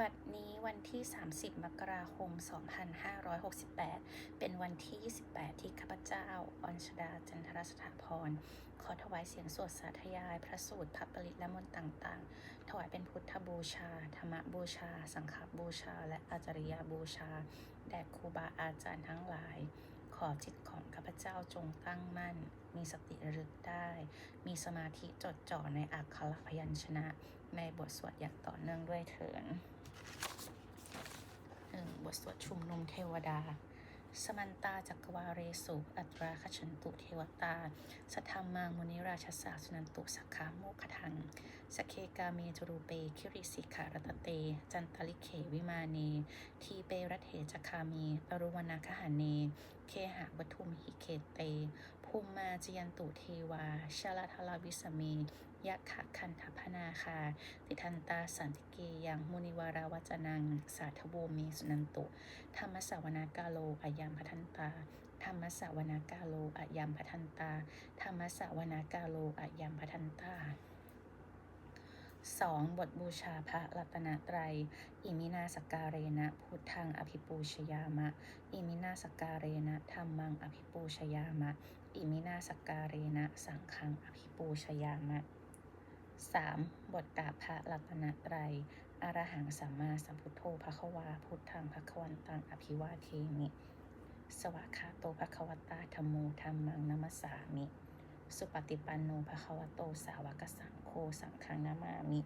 บัดนี้วันที่ 30 มกราคม 2568 เป็นวันที่ 28 ที่ข้าพเจ้าอญชดาจันทรสถาพร ขอถวายเสียงสวดสาธยาย พระสูตรพระปริตและมนต์ต่างๆ ถวายเป็นพุทธบูชา ธรรมบูชา สังฆบูชา และอาจริยบูชา แด่ครูบาอาจารย์ทั้งหลาย ขอจิตของข้าพเจ้าจงตั้งมั่น มีสติระลึกได้ มีสมาธิจดจ่อในอักขระพยัญชนะ ในบทสวดอย่างต่อเนื่องด้วยเถินหนึ่งบทสวดชุมนุมเทวดา สมันตาจักรวาเรสุ อัตราคชันตุเทวตาสัทธามังมุนิราชสาสนันตุสักขาโมคทังสเคกาเมจรูเป คิริสิขารตเต จันตลิเขวิมาเน ทีเปรัตเถจคามี ตรุวนาคหาเน เคหะวัทุมหิเคเต ภูมิมาจยันตุเทวา ชาลาทลาวิสเม ยะขะคันทพนาคาติทันตาสันติเกยังมุนิวาราวจนัง สาธโวเมสุนันตุ ธรรมสาวนากาโลอายัมพัทันตา ธรรมสาวนากาโลอายัมพัทันตา ธรรมสาวนากาโลอายัมพัทันตาสองบทบูชาพระรัตนตรัย อิมินาสกการเรนะพุทธังอภิปูชยามะ อิมินาสกการเรนะธรรมังอภิปูชยามะ อิมินาสกการเรนะสังฆังอภิปูชยามะ 3. บทกาพระรัตนตรัยอรหังสัมมาสัมพุทโธภควา พุทธังภควันตังอภิวาเทมิ สวากาโตภควตาธรรมโมธรรมังนัมสามิ สุปฏิปันโนภควโตสาวกสังโฆสังฆนามามิ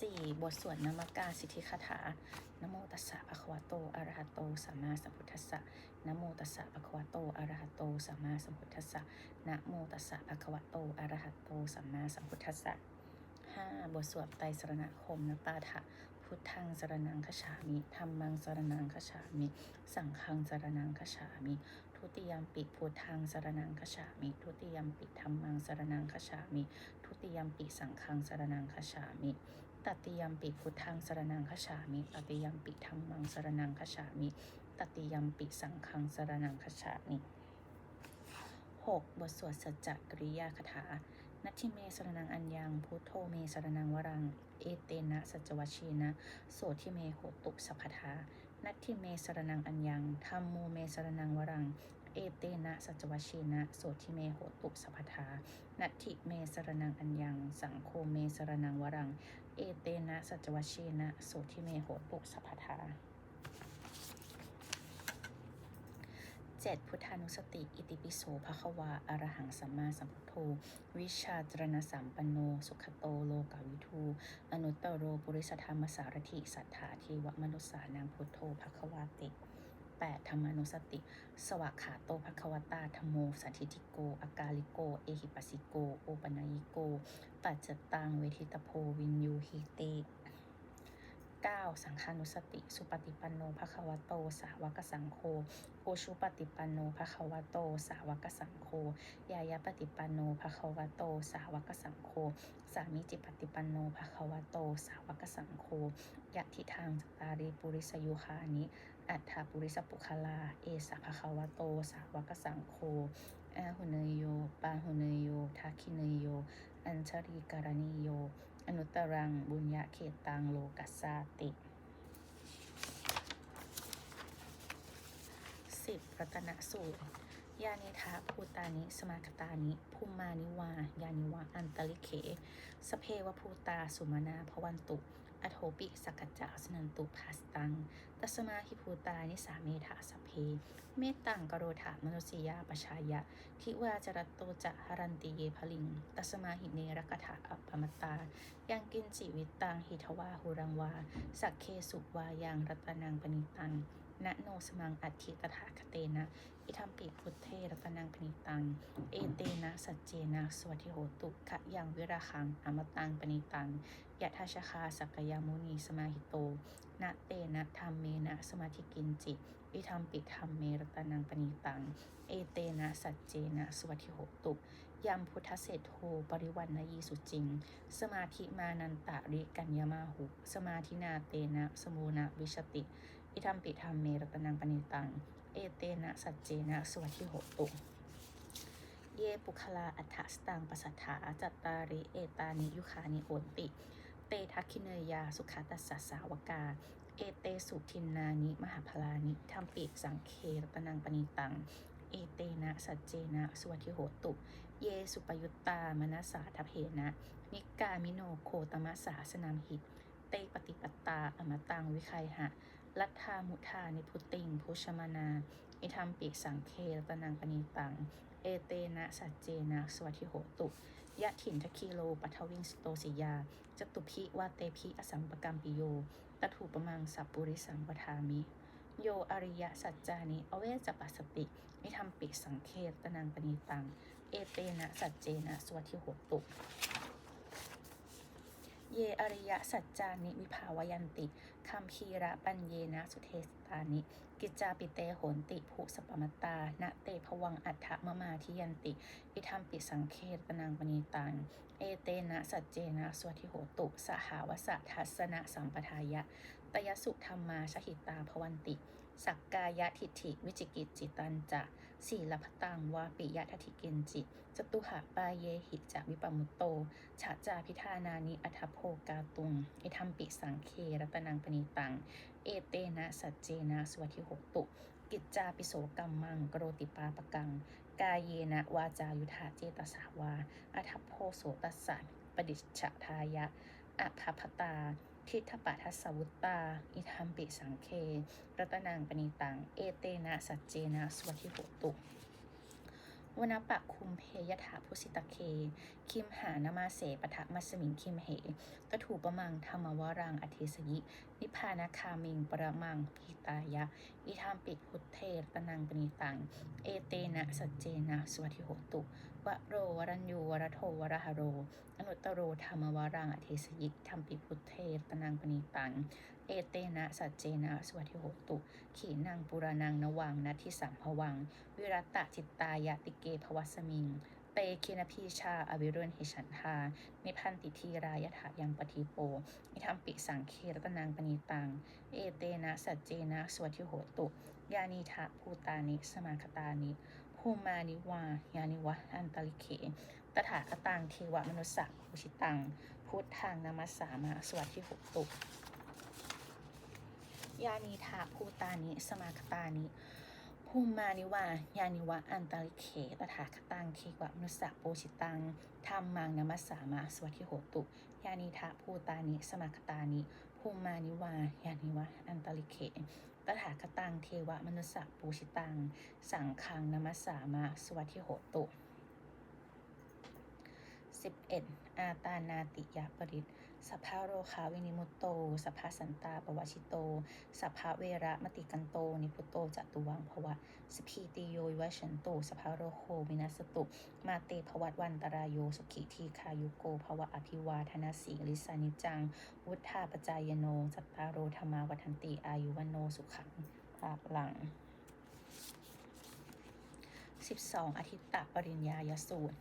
4. บทสวดนมกาสิทธิคาถานโมตัสสะภะคะวะโตอะระหะโตสัมมาสัมพุทธัสสะนโมตัสสะภะคะวะโตอะระหะโตสัมมาสัมพุทธัสสะนโมตัสสะภะคะวะโตอะระหะโตสัมมาสัมพุทธัสสะ 5. บทสวดไตรสรณคมนปาฐะพุทธังสรนังคฉามิธรรมังสรนังคฉามิ สังฆังสรนังคฉามิทุติยมปิพุทธังสรนังคฉามิทุติยมปิธรรมังสรนังคฉามิทุติยมปิสังฆังสรนังคฉามิ ตติยมปิพุทธังสรนังคฉามิตติยมปิธรรมังสรนังคฉามิตติยมปิสังฆังสรนังคฉามิ 6. บทสวดสัจจกริยาคถา นัตถิเมสรนังอัญญัง พุทโธเมสรนังวรัง เอเตนะสัจจวัชชีนะ โสทิเมโหตุสัพพทา นัตถิเมสรนังอัญญังธรรมโมเมสรนังวรัง เอเตนะสัจจวัชชีนะ โสทิเมโหตุสัพพทา นัตถิเมสรนังอัญญัง สังโฆเมสรนังวรังเอเตนะ สัจวชีนะโสทิเมโหตุสัพพทา 7. พุทธานุสติ อิติปิโสภควาอารหังสัมมาสัมพุทโธ วิชาจรณสัมปันโน สุขโตโลกาวิทู อนุตตโรปุริสธรรมสารถิ สัทธาทีวมนุสสานังพุทโธภควาติ 8. ธรรมานุสติ สวากขาโตภควตาธรรมโม สันทิติโก อากาลิโก เอหิปัสสิโก โอปนายิโก ปัจจตัง เวทิตโพวินยูหิติ 9. สังฆานุสติ สุปฏิปันโนภควโต สาวกสังโฆโอชุปฏิปันโนภควโต สาวกสังโฆ ยายาปฏิปันโนภควโต สาวกสังโฆ สามิจิปฏิปันโนภควโต สาวกสังโฆยะทิทางจตารีปุริสยุคานิ อัฏฐปุริสปุคลา เอสะภควโต สาวกสังโฆอาหุเนยโย ปาหุเนยโยทักขิเนยโย อัญชรีการณิโย อนุตตรัง บุญญาเขตังโลกัสสาติสิบรัตนสูตร ยานิทาภูตานิ สมาคตานิ ภูมานิวา ยานิวา อันตลิเข สเพวภูตา สุมานาพวันตุ อโทปิสกจจาสนันตุภาสตัง ตัสมาหิภูตานิสาเมธาสเพ เมตตังกโรธามนุสยาปชายะ ทิวาจรัตโตจะหรันติเยพลิง ตัสมาหิเนรกถาอัปปมตตายังกินจิวิตตังหิทวาหุรังวา สักเคสุวายังรัตนังปณิตัง นะโนสมังอัติตถาคเตนะอิทัมปิพุทเทรัตนังปณิตัง เอเตนะสัจเจนะสวัสดิโหตุขะยังวิราคังอมตังปณิตังยะทัชคาสักยามุนีสมาหิโตนะเตนะธรรมเมนะสมาธิกินจิอิทัมปิธรรมเมรัตนังปณิตัง เอเตนะสัจเจนะสวัสดิโหตุยัมพุทธเศรษโทปริวันนายีสุจริง สมาธิมานันตะริกัญญามาหุ สมาธินาเตนะสมูนะวิชติ อิทัมปิธรรมเมรตนังปณิตัง เอเตนะสัจเจนะสวัสดิโหตุ เยปุคลาอัฏฐสตังปสัทธาจัตตาริเอตานิยุคานิโอนติ เตทักขิเนยยาสุขาตัสสะสาวกา เอเตสุทินนานิมหาพลานิธรรมปิสังเครตนังปณิตัง เอเตนะสัจเจนะสวัติโหตุ เยสุปยุตตามนัสสาทเพนะ นิกามิโนโคตมะสาสนามหิต เตปฏิปตตาอมตังวิคัยหะ ลัทธามุทานิพุติงพุชมานาอิธรรมปิสังเครตนังปณิตัง เอเตนะสัจเจนะสวัติโหตุ ยะถินทคีโลปัทวิงสโตสิยาจตุพิวาเตพิอสัมปกัมปิโยตถูปมังสัพปุริสังปทามิ โยอริยสัจจานิอเวจปัสสตินิธรรมปิสังเคตนังปณีตัง เอเตนะสัจเจนะสวัติโหตุเยอริยสัจจานิวิภาวยันติ คัมพีระปัญเยนะสุเทสตานิ กิจจาปิเตโหนติภูสปมตตาณเตภวังอัฏฐมมาทิยันติ อิธรรมปิสังเคตนังปณีตัง เอเตนะสัจเจนะสวัติโหตุ สหาวสะทัสนะสัมปทายะ ตยสุธรรมาชหิตาภวันติ สักกายะทิฏฐิวิจิกิจจิตันจะ สีลพตังวาปิยะทัติเกนจิจตุหะปาเยหิจวิปมุตโตฉะจาพิธานานิอัทโพกาตุงอิธรรมปิสังเครัตนังปณีตัง เอเตนะสัจเจนะสวัติโหตุกิจจาปิโสกัมมังกโรติปาปกัง กายเยนะวาจายุทธาเจตสาวาอัทโพโสตัสสะปดิชฉทายะอภพตา ทิฏฐปะทัสวุตตา อิธรรมปิสังเค รัตนังปณีตัง เอเตนะสัจเจนะสวัติโหตุวนาปะคุมเพยถาพุสิตะเค คิมหานามาเสปะทะมัสมิงคิมเหตถูปมังธรรมวรังอเทสยิ นิพพานาคามิงปรมังพิตายะ อิธรรมปิพุทเทรตนังปณีตัง เอเตนะสัจเจนะสวัติโหตุ วะโรวรัญยูวรโทวรหโร อนุตตโรธรรมวรังอเทสยิกธรรมปิพุทเทตนังปณีตัง เอเตนะสัจเจนะสวัติโหตุ ขีนังปุรานังนวังนัททิสัมภวัง วิรัตตจิตตายติเกภวัสมิงเตคินพีชาอวิรุณหิฉันทานิพันติทีรายถายังปฏิโปนิธรรมปิสังเครตนังปณีตัง เอเตนะสัจเจนะสวัติโหตุ ยานิทะภูตานิ สมาคตานิ ภูมานิวายานิวะอันตลิเขตถาคตังเทวมนุสสะภูชิตัง พุทธังนามัสสามาสวัสดิโหตุยานีทาภูตานิสมาคตานิภูมานิวายานิวะอันตริเขตถาคตังเควมนุสสะโปชิตังธรรมังนามัสสามาสวัสดิโหตุยานิทาภูตานิ สมาคตานิภูมานิวายานิวะอันตริเข ตถาคตังเทวมนุสสะปูชิตัง สังคังนามัสสามะสวัสดิโหตุ 11. อาตานาติยาปริต สัพพะโรคาวินิมุตโต สัพพะสันตาปวชิโต สัพพะเวระมติกันโต นิพุตโตจตุวังภวะสพีติโยวิวัชันโตสัพพะโรโควินัสตุ มาเตภวัตวันตรายโยสุขิทีคายุโกภวะอภิวาทนาสีลิสานิจัง วุฒาปจายโนจัตตาโรธรรมาวัฒนติอายุวันโนสุขังภาคหลัง 12. อาทิตตปริญญายสูตร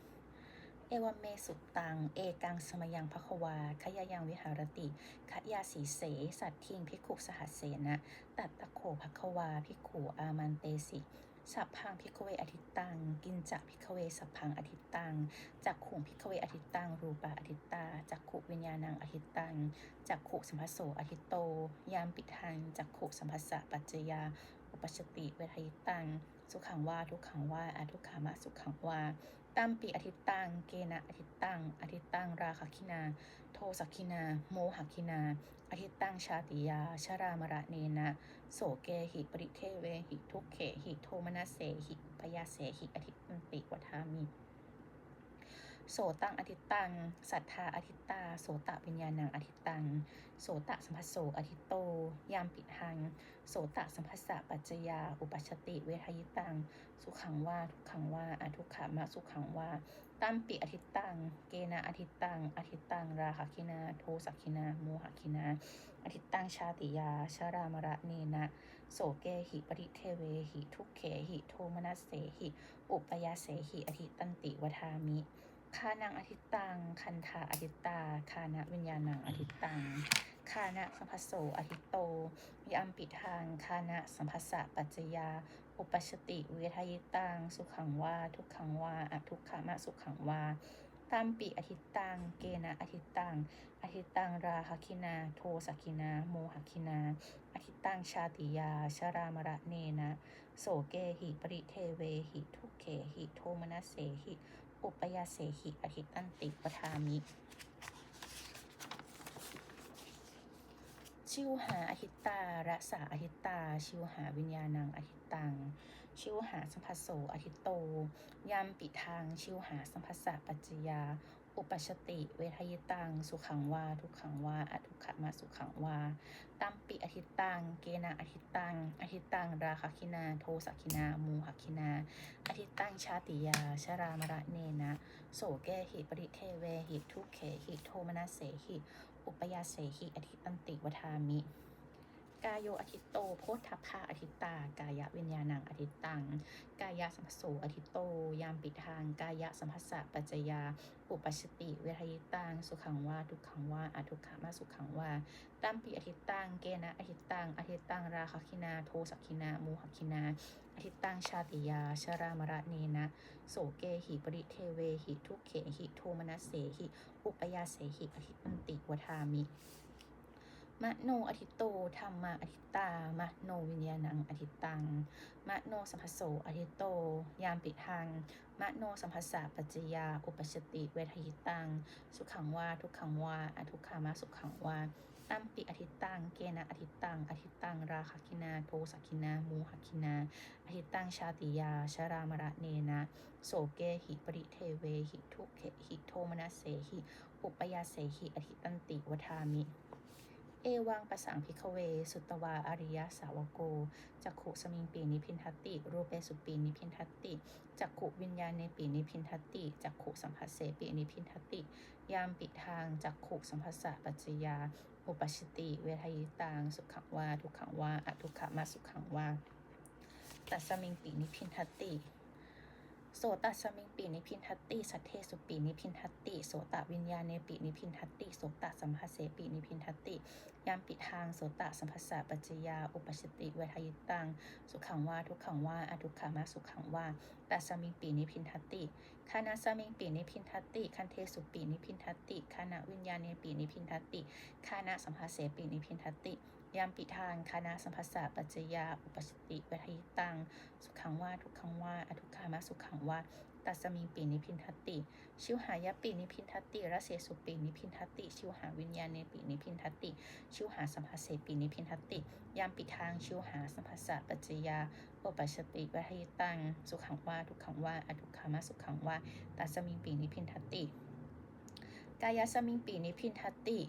เอวเมสุตัง เอกังสมยังภควาขยายังวิหารติขยาสีเส สัตทิงพิกขุสหัสเสนะ ตัตตะโขภควาพิกขุอามันเตสิสัพพังพิกเวอทิตัง กินจักพิกเวสัพพังอทิตัง จักขุงพิกเวอทิตัง รูปะอทิตา จักขุวิญญาณังอทิตัง จักขุสัมพัสโสอทิตโต ยามปิทัง จักขุสัมพัสสะปัจจยา อุปชติเวทยิตัง สุขังว่าทุกขังว่าอทุกขามะสุขังว่า ตัมปีอธิตตัง เกนะอธิตตัง อธิตตัง ราคคินา โทสักคินา โมหคินา อธิตตัง ชาติยา ชรามระเนนะ โสเกหิปริเทเวหิทุกเขหิโทมนาเสหิปยาเสหิอธิตันติวัฏามิ โสตังอทิตัง สัทธาอทิตา โสตะวิญญาณังอทิตัง โสตะสัมพัสโสอทิโต ยามปิทัง โสตะสัมพัสสะปัจจยา อุปัชติ เวทยิตัง สุขังว่าทุกขังว่าอทุกขามะสุขังว่าตัมปิอทิตัง เกนะอทิตังอทิตัง ราหคินา โทสักคินา โมหคินาอทิตังชาติยาชรามระเนนะ โสเกหิปริเทเวหิ ทุกเขหิ โทมนัสเสหิ อุปยาเสหิอทิตันติวทามิ คานังอทิตตัง คันธาอทิตตา คานะวิญญาณังอทิตตัง คานะสัมพัสโสอทิตโตยามปิทาง คานะสัมพัสสะปัจจยา อุปชติเวทายตัง สุขังว่าทุกขังว่าอทุกขามะสุขังว่าตัมปิอธิตตัง เกนะอธิตตัง อธิตตังราหคินา โทสักคินา โมหคินา อธิตตังชาติยา ชรามระเนนะ โสเกหิปริเทเวหิ ทุกเขหิ โทมนัสเสหิ อุปยาเสหิอธิตันติปทามิ ชิวหาอหิตาระสาอหิตา ชิวหาวิญญาณังอหิตัง ชิวหาสัมภัสโสอหิตโตยามปิทาง ชิวหาสัมภัสสะปัจจยา อุปชติ เวทายตัง สุขังวา ทุกขังวาอทุกขมาสุขังวาตัมปิอหิตัง เกนะอหิตังอหิตัง ราคคินา โทสักคินา มูหคินาอหิตัง ชาติยา ชรามระเนนะ โสเกหิปริเทเวหิทุกเขหิโทมนัสเสหิ อุปยาเสหิ อธิตันติวทามิ กายโยอธิตโตโพธพาอธิตตากายะวิญญาณังอธิตตัง กายะสัมพโสอธิตโต ยามปิดทาง กายะสัมภัสสะปัจจยา อุปชติเวทายตังสุขังวาทุกขังวาอทุกขมาสุขังวาตัมปิอธิตตังเกนะอธิตตังอธิตตังราคคินาโทสักคินามูหคินาอธิตตังชาติยาชรามระเนนะโสเกหิปริเทเวหิทุกเขหิโทมนัสเสหิ อุปยาเสหิอธิตันติวทามิ มะโนอธิตโตธรรมาอธิตามะโนวิญญาณังอธิตังมะโนสัมภโสอธิตโต ยามปิทังมะโนสัมภสสะปัจจยา อุปชติเวทยิตัง สุขังวาทุกขังวาอทุกขามาสุขังวาตัมปิอธิตัง เกนะอธิตัง อธิตัง ราคคินาโทสักินามูหคินา อธิตังชาติยา ชรามระเนนะ โสเกหิปริเทเวหิทุเขหิโทมนัสเสหิ อุปยาเสหิ อธิตันติวทามิ เอวังประสังพิคเว สุตวาอริยสาวโกจักขุสมิงปีนิพินทัตติ รูเปสุปีนิพินทัตติจักขุวิญญาณในปีนิพินทัตติจักขุสัมผัสเสปีนิพินทัตติ ยามปิทางจักขุสัมผัสสะปัจจยา อุปชติ เวทายตังสุขังวาทุกขังวาอทุกขมาสุขังวาตัสมิงปีนิพินทัตติ โสตัสมิงปีนิพินทัตติสัทเทสุปีนิพินทัตติโสตวิญญาณในปีนิพินทัตติโสตสัมภาเสปีนิพินทัตติยามปิทางโสตสัมภัสสะปัจจยา อุปชติเวทายตัง สุขังวาทุกขังวาอทุกขามาสุขังวาตัสมิงปีนิพินทัตติคานาสมิงปีนิพินทัตติคันเทสุปีนิพินทัตติคานาวิญญาณในปีนิพินทัตติคานาสัมภาเสปีนิพินทัตติ ยามปิทางคานาสัมภัสสะปัจจยา อุปชติเวทายตัง สุขังว่าทุกขังว่าอทุกขามาสุขังว่าตัสมิงปีนิพินทัตติ ชิวหายะปีนิพินทัตติระเสสุปีนิพินทัตติ ชิวหาวิญญาณในปีนิพินทัตติ ชิวหาสัมภาเสปีนิพินทัตติ ยามปิทางชิวหาสัมภัสสะปัจจยา อุปชติเวะหิตัง สุขังว่าทุกขังว่าอทุกขามาสุขังว่าตัสมิงปีนิพินทัตติ กายสมิงปีนิพินทัตติ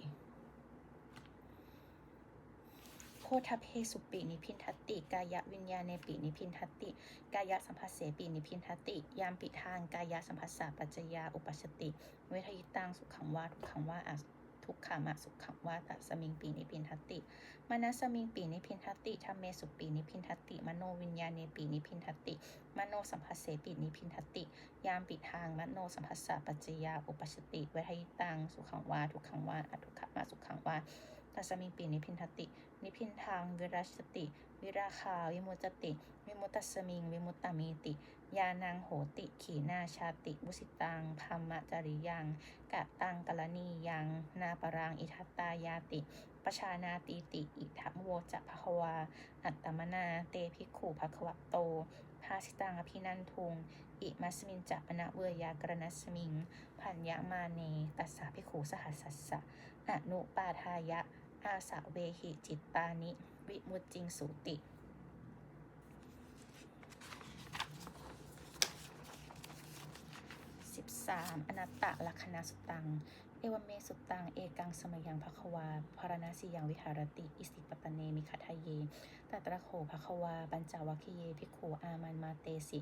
โพเพสุปีนิพินทัตติ กายวิญญาณในปีนิพินทัตติ กายสัมภัสเสปีนิพินทัตติ ยามปิทางกายสัมภัสสะปัจจยาอุปัชติ เวทยิตังสุขังวาทุกขังวาอทุกขามะสุขังวาตัสมิงปีนิพินทัตติมนัสมิงปีนิพินทัตติธรรมเมสุปีนิพินทัตติ มโนวิญญาณเนปีนิพินทัตติ มโนสัมภัสเสปีนิพินทัตติ ยามปิทางมโนสัมภัสสะปัจจยาอุปัชติ เวทยิตังสุขังวาทุกขังวาอทุกขมาสุขังวา ตัสมิงปีนิพินทติ นิพินทางวิรัชติ วิราคาวิมุตติ วิมุตตสมิง วิมุตตามีติ ยานังโหติ ขีนาชาติบุสิตังธรรมจริยังกะตังกลนียัง นาปรังอิทัตตายาติปชานาตีติ อิทัมโวจะภควา อัตตมนา เตภิกขุภควะโตภาสิตังอภินันทุง อิมัสมินจะปนะเวยากรณสมิง พัญญามาเน ตัสสะภิกขุสหัสสะ อนุปาทายะ อาสะเวหิจิตตานิ วิมุตจิงสูติ 13. อนัตตลักขณสุตัง เอวเมสุตัง เอกังสมยังภควาพารณสียังวิหารติ อิสิปตเนมิคทาเยตัตระโขภควา ปัญจวัคคีเยภิกขุอามันมาเตสิ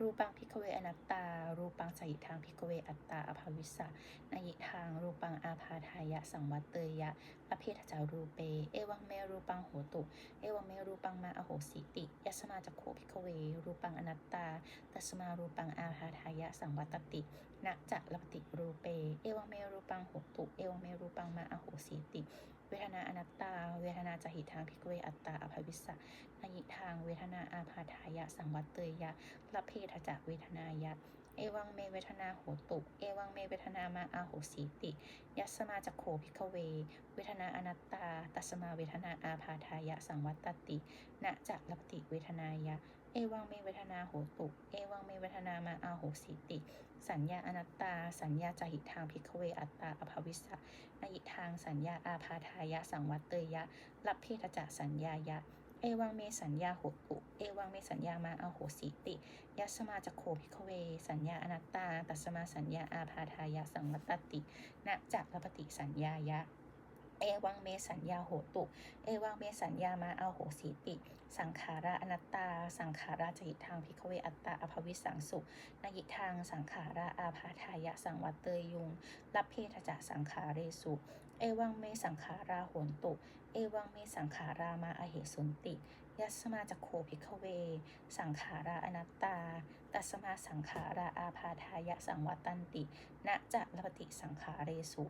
รูปังพิกเวอนัตตา รูปังสยิทางพิกเวอัตตาอภาวิสสะนายิทาง รูปังอาพาทายะ สังวัตเตยะละเพทจารูเป เอวังเมรูปังโหตุ เอวังเมรูปังมาอโหสิติยัสมาจักโขพิกเว รูปังอนัตตาตัสมารูปังอาพาทายะ สังวัตตินะจะลปติรูเป เอวังเมรูปังโหตุ เอวังเมรูปังมาอโหสิติ เวทนาอนัตตา เวทนาจหิทางพิกเวอัตตาอภวิสสะนายิทางเวทนาอาพาทายะ สังวัตเตยะละเพทจักเวทนายะ เอวังเมเวทนาโหตุเอวังเมเวทนามาอาโหสีติ ยัสมาจักโขพิกเว เวทนาอนัตตา ตัสมาเวทนาอาพาทายะ สังวัตติณจักรปฏิเวทนายะ เอวังเมเวทนาโหตุเอวังเมเวทนามาอาโหสีติ สัญญาอนัตตา สัญญาจหิทางพิกเวอัตตาอภวิสสะนิทางสัญญาอาพาทายะสังวัตเตยะลับเพทจักสัญญายะเอวังเมสัญญาโหตุเอวังเมสัญญามาอาโหสีติยัสมาจักโขพิกเว สัญญาอนัตตา ตัสมาสัญญาอาพาทายะสังวัตตติณจักรปฏิสัญญายะ เอวังเมสัญญาโหตุ เอวังเมสัญญามาอาโหสีติ สังขาราอนัตตา สังขาราจหิทางพิกเวอัตตาอภวิสังสุนยิทางสังขาราอาพาทายะสังวัตเตยยุงรับเพทจักสังขาเรสุ เอวังเมสังขาราโหนตุ เอวังเมสังขารามาอาเหสุนติ ยัสมาจักโขพิกเว สังขาราอนัตตา ตัสมาสังขาราอาพาทายะสังวัตตันติณจะรปฏิสังขาเรสุ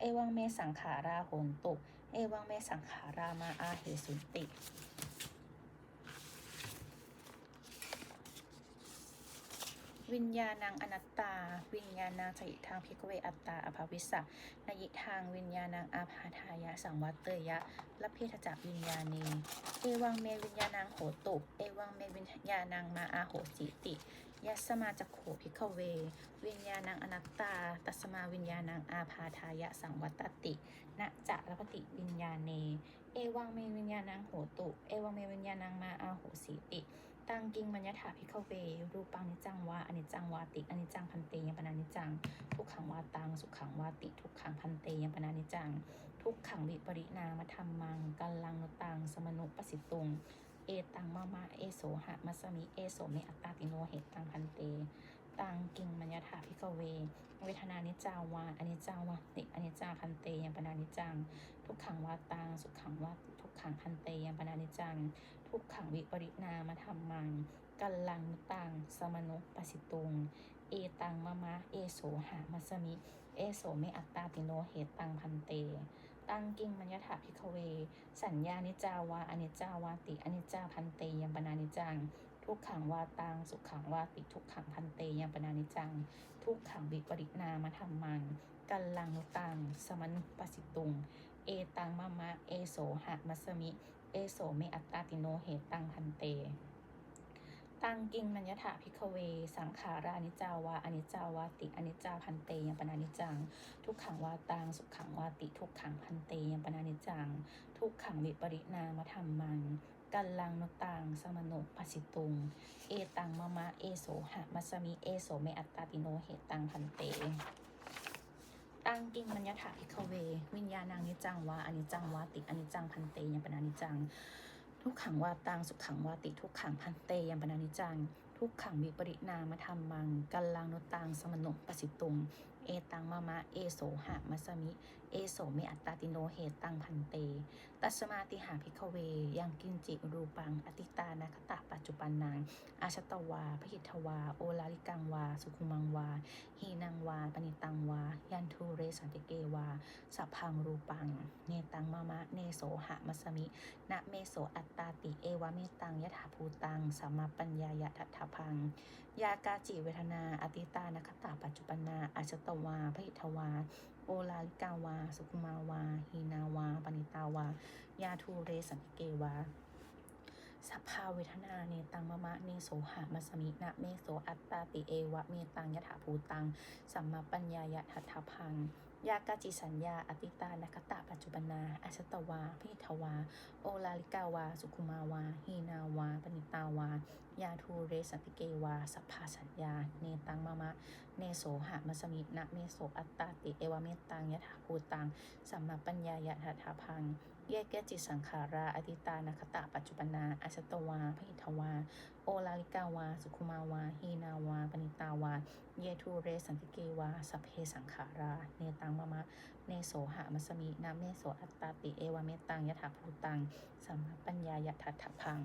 เอวังเมสังขาราโหนตุเอวังเมสังขารามาอาเหสุนติวิญญาณังอนัตตา วิญญาณังจหิทางพิกเวอัตตาอภวิสสะนยิทางวิญญาณังอาพาทายะสังวัตเตยะละเพทจักวิญญาณีเอวังเมวิญญาณังโหตุ เอวังเมวิญญาณังมาอาโหสิติ ยัสมาจักโขพิกเว วิญญาณังอนัตตา ตัสมาวิญญาณังอาพาทายะสังวัตติณจะรปฏิวิญญาเน เอวังเมวิญญาณังโหตุ เอวังเมวิญญาณังมาอาโหสิติตังกิงมัญญถาพิกเว รูปังนิจังวาอนิจังวาติอนิจังพันเตยังปนานิจัง ทุกขังวาตัง สุขังวาติ ทุกขังพันเตยังปนานิจัง ทุกขังวิปริณามธรรมังกัลลังนตัง สมนุปสิตุง เอตังมะมะเอโสหะมัสมิเอโสเมอัตตาติโนเหตังพันเต ตังกิงมัญญถาพิกเว เวทนานิจาวาอนิจาวาติอนิจจาพันเตยังปนานิจัง ทุกขังวาตังสุขังวาทุกขังพันเตยังปนานิจัง ทุกขังวิปริณามธรรมังกัลลังนุตังสมนุปสิตุง เอตังมะมะเอโสหะมัสมิเอโสเมอัตตาติโนเหตังพันเต ตั้งกิ่งมัญญถาพิกเว สัญญานิจาวาอนิจาวาติอนิจจาพันเตยังปนานิจัง ทุกขังวาตังสุขขังวาติทุกขังพันเตยังปนานิจัง ทุกขังวิปริณามธรรมังกัลลังตังสมนุปสิตุง เอตังมะมะเอโสหะมัสมิ เอโสเมอัตตาติโนเหตังพันเต ตังกิงมัญญถาพิกเว สังขารานิจจาวาอนิจจาวาติอนิจจาพันเตยังปนานิจจัง ทุกขังวาตังสุขขังวาติ ทุกขังพันเตยังปนานิจจัง ทุกขังวิปริณามธรรมังกัลลังนตังสมนุปัสสิตุง เอตังมะมะเอโสหะมัสมิเอโสเมอัตตาติโนเหตังพันเตตังกิงมัญญถาพิกเว วิญญาณังนิจจังวาอนิจจังวาติอนิจจังพันเตยังปนานิจจัง ทุกขังวาตังสุขังวาติทุกขังพันเตยัมปนานิจัง ทุกขังมีปริณามธรรมังกัลลังนุตังสมนุปสิตุง เอตังมะมะเอโสหะมัสมิเอโสเมอัตตาติโนเหตตังพันเต ตัสมาติหาพิกเว ยังกินจิรูปัง อติตานาคตะปัจจุปันนังอาชตวาพหิทวา โอลาลิกังวา สุขุมังวา หีนังวาปณิตังวา ยันทูเรสันติเกวา สัพพังรูปัง เนตังมะมะ เนโสหะมัสมิ นะเมโสอัตตาติเอวะเมตังยถาภูตังสัมมาปัญญายะทัตถพัง ยากาจิเวทนา อติตานคตาปัจจุปันนาอาชตวาพหิทวา โอลาลิกาวา สุขุมาวาฮีนาวา ปณิตาวา ยาทูเรสันติเกวาสัพพาเวทนาเนตังมะมะเนโสหะมัสมินะเมโสอัตตาติเอวะเมตังยถาภูตัง สัมมาปัญญายะทัตถพัง ยากาจิสัญญา อติตานคตะปัจจุบันาอาชตวาพิทวา โอลาลิกาวา สุขุมาวาฮีนาวาปณิตาวา ยาทูเรสติเกวา สัพพาสัญญา เนตังมะมะ เนโสหะมัสมินะเมโสอัตตาติ เอวะเมตังยถาภูตัง สัมมาปัญญายะทัตถพัง แยกแกจิตสังขาราอติตานคตะปัจจุบันาอาชตวาพิทวา โอลาลิกาวา สุขุมาวาฮีนาวาปณิตาวา เยทูเรสันติเกวาสเพสังขารา เนตังมะมะ เนโสหะมัสมินาเมโสอัตตาติเอวะเมตังยถาภูตังสัมมาปัญญายะทัถพัง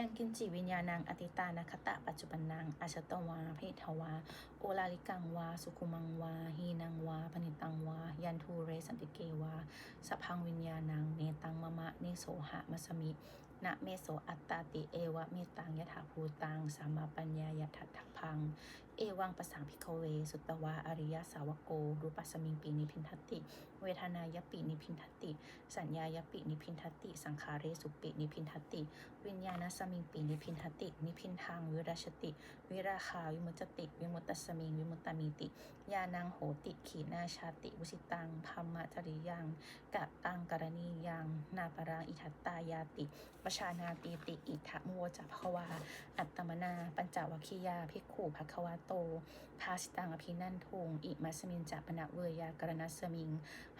ยังกินจิวิญญาณังอติตานคตะปัจจุบันนังอาชตวา เพทวา โอลาลิกังวา สุขุมังวาฮีนังวาปนิตังวา ยันทูเรสันติเกวาสพังวิญญาณังเนตังมะมะเนโสหะมัสมิณะเมโสอัตตาติเอวะเมตังยถาภูตังสามาปัญญายทัตถพัง เอวังปะสังพิกเว สุตตวาอริยสาวโก รูปัสมิงปีนิพินทติ เวทนายปินิพินทติ สัญญายปินิพินทติ สังขาเรสุปินิพินทติ วิญญาณสมิงปีนิพินทติ นิพินทางวิราชติ วิราคาวิมุตติ วิมุตตสมิงวิมุตตมีติ ยานังโหติ ขีนาชาติวุสิตังธรรมะจริยังกะตังกรณียังนาปรังอิทัตตายาติปชานาปีติ อิทะโมจัพควา อัตตมนา ปัญจวัคคียาภิกขุภควาโต ภาสิตังอภินันทุง อิมัสมินจัปนะเวยากรณสมิง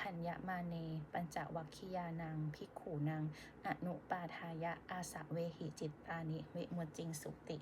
หันยะมาเน ปัญจวัคคียานังพิกขูนัง อนุปาทายะอาสะเวหิจิตตานิเวมุจจิงสุติ